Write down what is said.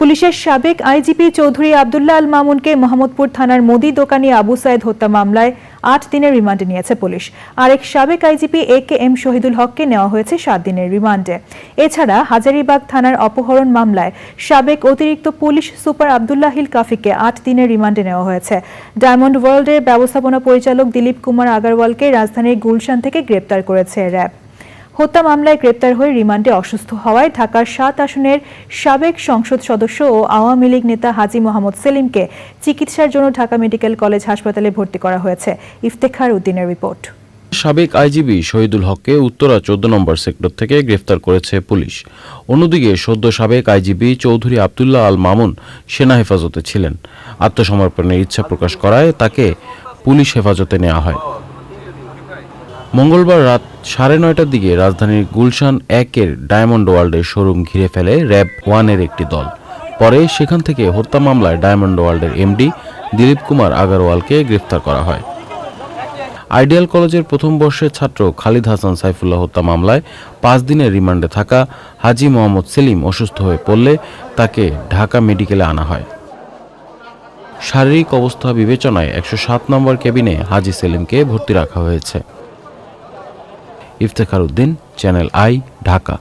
পুলিশের সাবেক আইজিপি চৌধুরী আবদুল্লাহ আল মামুনকে মোহাম্মদপুর থানার মোদি দোকানি আবু সাইদ হত্যা মামলায় আট দিনের রিমান্ডে নিয়েছে পুলিশ। আরেক সাবেক IGP A K M Shahidul হককে নেওয়া হয়েছে সাত দিনের রিমান্ডে। এছাড়া হাজারীবাগ থানার অপহরণ মামলায় সাবেক অতিরিক্ত পুলিশ সুপার আবদুল্লাহিল কাফিকে আট দিনের রিমান্ডে নেওয়া হয়েছে। ডায়মন্ড ওয়ার্ল্ডের ব্যবস্থাপনা পরিচালক দিলীপ কুমার আগারওয়ালকে রাজধানীর গুলশান থেকে গ্রেপ্তার করেছে র্যাব। হত্যা মামলায় গ্রেপ্তার হয়ে রিমান্ডে অসুস্থ হওয়ায় ঢাকার সাত আসনের সাবেক সংসদ সদস্য ও আওয়ামী লীগ নেতা হাজি মোহাম্মদ সেলিমকে চিকিৎসার জন্য ঢাকা মেডিকেল কলেজ হাসপাতালে ভর্তি করা হয়েছে। ইফতেখার উদ্দিনের রিপোর্ট। সাবেক আইজিবি শহীদুল হককে উত্তরা চোদ্দ নম্বর সেক্টর থেকে গ্রেফতার করেছে পুলিশ। অন্যদিকে সদ্য সাবেক আইজিবি চৌধুরী আবদুল্লাহ আল মামুন সেনা হেফাজতে ছিলেন। আত্মসমর্পণের ইচ্ছা প্রকাশ করায় তাকে পুলিশ হেফাজতে নেওয়া হয়। মঙ্গলবার রাত সাড়ে নয়টার দিকে রাজধানীর গুলশান একের ডায়মন্ড ওয়ার্ল্ডের শোরুম ঘিরে ফেলে র্যাব ওয়ানের একটি দল। পরে সেখান থেকে হত্যা মামলায় ডায়মন্ড ওয়ার্ল্ডের এমডি দিলীপ কুমার আগারওয়ালকে গ্রেফতার করা হয়। আইডিয়াল কলেজের প্রথম বর্ষের ছাত্র খালিদ হাসান সাইফুল্লাহ হত্যা মামলায় পাঁচ দিনের রিমান্ডে থাকা হাজি মোহাম্মদ সেলিম অসুস্থ হয়ে পড়লে তাকে ঢাকা মেডিকেলে আনা হয়। শারীরিক অবস্থা বিবেচনায় একশো সাত নম্বর কেবিনে হাজি সেলিমকে ভর্তি রাখা হয়েছে। Iftekhar Uddin channel I Dhaka